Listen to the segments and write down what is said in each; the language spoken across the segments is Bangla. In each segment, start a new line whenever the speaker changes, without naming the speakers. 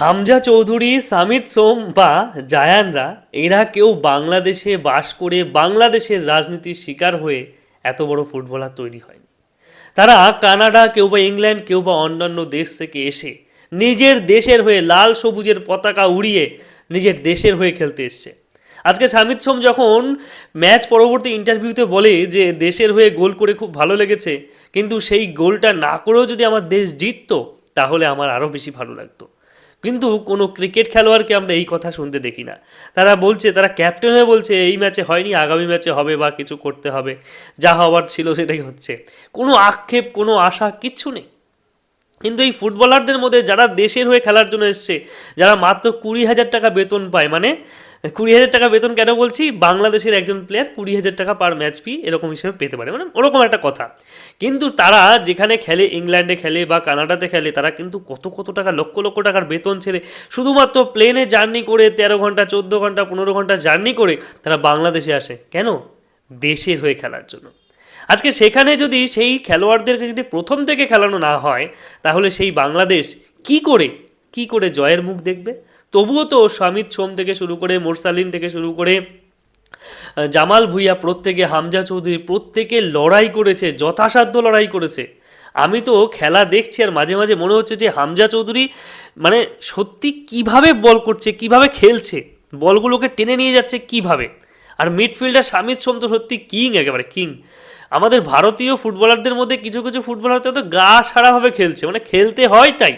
হামজা চৌধুরী, সামিত সোম বা জায়ানরা, এরা কেউ বাংলাদেশে বাস করে বাংলাদেশের রাজনীতির শিকার হয়ে এত বড় ফুটবলার তৈরি হয়নি। তারা কানাডা, কেউ বা ইংল্যান্ড, কেউ বা অন্যান্য দেশ থেকে এসে নিজের দেশের হয়ে লাল সবুজের পতাকা উড়িয়ে নিজের দেশের হয়ে খেলতে এসছে। আজকে সামিত সোম যখন ম্যাচ পরবর্তী ইন্টারভিউতে বলে যে দেশের হয়ে গোল করে খুব ভালো লেগেছে, কিন্তু সেই গোলটা না করেও যদি আমার দেশ জিততো, তাহলে আমার আরও বেশি ভালো লাগতো। কিন্তু কোনো ক্রিকেট খেলোয়াড়কে আমরা এই কথা শুনতে দেখি না। তারা বলছে, তারা ক্যাপ্টেন হয়ে বলছে, এই ম্যাচে হয়নি, আগামী ম্যাচে হবে বা কিছু করতে হবে। যা হওয়ার ছিল সেটাই হচ্ছে। কোনো আক্ষেপ, কোনো আশা, কিচ্ছু নেই। কিন্তু এই ফুটবলারদের মধ্যে যারা দেশের হয়ে খেলার জন্য এসছে, যারা মাত্র কুড়ি হাজার টাকা বেতন পায় মানে কুড়ি হাজার টাকা বেতন কেন বলছি? বাংলাদেশের একজন প্লেয়ার কুড়ি হাজার টাকা পার ম্যাচ ফি এরকম হিসেবে পেতে পারে মানে ওরকম একটা কথা। কিন্তু তারা যেখানে খেলে, ইংল্যান্ডে খেলে বা কানাডাতে খেলে, তারা কিন্তু কত কত টাকা, লক্ষ লক্ষ টাকার বেতন ছেড়ে শুধুমাত্র প্লেনে জার্নি করে তেরো ঘণ্টা, চোদ্দ ঘণ্টা, পনেরো ঘণ্টা জার্নি করে তারা বাংলাদেশে আসে। কেন? দেশের হয়ে খেলার জন্য। আজকে সেখানে যদি সেই খেলোয়াড়দেরকে যদি প্রথম থেকে খেলানো না হয়, তাহলে সেই বাংলাদেশ কি করে কি করে জয়ের মুখ দেখবে? তবুও তো সমিত সোম থেকে শুরু করে, মোরসালিন থেকে শুরু করে জামাল ভুইয়া, প্রত্যেকে, হামজা চৌধুরী প্রত্যেকে লড়াই করেছে, যথাসাধ্য লড়াই করেছে। আমি তো খেলা দেখছি আর মাঝে মাঝে মনে হচ্ছে যে হামজা চৌধুরী মানে সত্যি কীভাবে বল করছে, কীভাবে খেলছে, বলগুলোকে টেনে নিয়ে যাচ্ছে কীভাবে? আর মিডফিল্ডার সামিত সোম তো সত্যি কিং একেবারে কিং আমাদের ভারতীয় ফুটবলারদের মধ্যে কিছু কিছু ফুটবলার তো গা সারাভাবে খেলছে মানে খেলতে হয় তাই।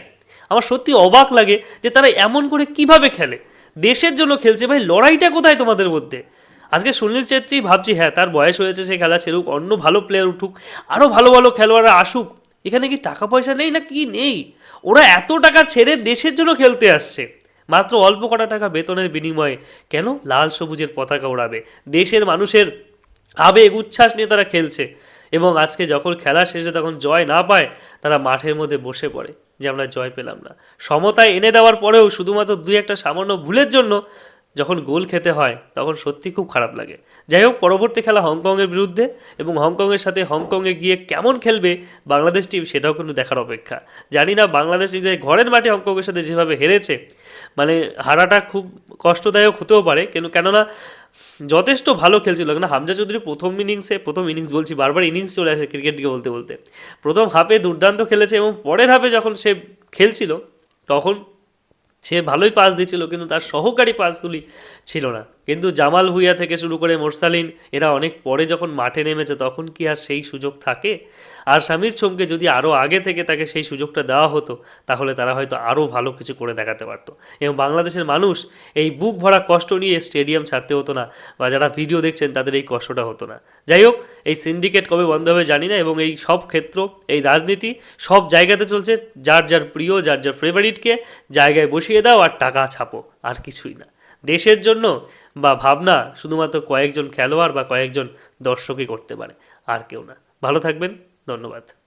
আমার সত্যি অবাক লাগে যে তারা এমন করে কীভাবে খেলে। দেশের জন্য খেলছে, ভাই, লড়াইটা কোথায় তোমাদের মধ্যে? আজকে সুনীল ছেত্রী, ভাবছি হ্যাঁ তার বয়স হয়েছে, সে খেলা ছেড়ুক, অন্য ভালো প্লেয়ার উঠুক আরও ভালো ভালো খেলোয়াড়রা আসুক। এখানে কি টাকা পয়সা নেই না কি নেই? ওরা এত টাকা ছেড়ে দেশের জন্য খেলতে আসছে। মাত্র অল্প কটা টাকা বেতনের বিনিময়ে কেন লাল সবুজের পতাকা ওড়াবে দেশের মানুষের আবেগ, উচ্ছ্বাস নিয়ে তারা খেলছে এবং আজকে যখন খেলা শেষে তখন জয় না পায়, তারা মাঠের মধ্যে বসে পড়ে যে আমরা জয় পেলাম না। সমতায় এনে দেওয়ার পরেও শুধুমাত্র দুই একটা সামান্য ভুলের জন্য যখন গোল খেতে হয়, তখন সত্যি খুব খারাপ লাগে। যাই হোক, পরবর্তী খেলা হংকংয়ের বিরুদ্ধে এবং হংকংয়ের সাথে হংকংয়ে গিয়ে কেমন খেলবে বাংলাদেশ টিম সেটাও কিন্তু দেখার অপেক্ষা। জানি না বাংলাদেশ নিজের ঘরের মাঠে হংকংয়ের সাথে যেভাবে হেরেছে মানে হারাটা খুব কষ্টদায়ক হতেও পারে, কিন্তু কেননা যথেষ্ট ভালো খেলছিল। কেন হামজা চৌধুরী প্রথম ইনিংসে, প্রথম ইনিংস বলছি, বারবার ইনিংস চলে আসে ক্রিকেটকে বলতে বলতে। প্রথম হাফে দুর্দান্ত খেলেছে এবং পরের হাফে যখন সে খেলছিল, তখন সে ভালোই পাস দিয়েছিল কিন্তু তার সহকারী পাসগুলি ছিল না। কিন্তু জামাল ভুইয়া থেকে শুরু করে মোরসালিন, এরা অনেক পরে যখন মাঠে নেমেছে তখন কি আর সেই সুযোগ থাকে? আর স্বামীর সোমকে যদি আরও আগে থেকে তাকে সেই সুযোগটা দেওয়া হতো, তাহলে তারা হয়তো আরও ভালো কিছু করে দেখাতে পারতো। এবং বাংলাদেশের মানুষ এই বুক ভরা কষ্ট নিয়ে স্টেডিয়াম ছাড়তে হতো না, বা যারা ভিডিও দেখছেন তাদের এই কষ্টটা হতো না। যাই হোক, এই সিন্ডিকেট কবে বন্ধ হবে জানি না, এবং এই সব ক্ষেত্র, এই রাজনীতি সব জায়গাতে চলছে, যার যার প্রিয়, যার যার ফেভারিটকে জায়গায় বসিয়ে দাও আর টাকা ছাপো, আর কিছুই না। দেশের জন্য বা ভাবনা শুধুমাত্র কয়েকজন খেলোয়াড় বা কয়েকজন দর্শকই করতে পারে, আর কেউ না। ভালো থাকবেন, ধন্যবাদ।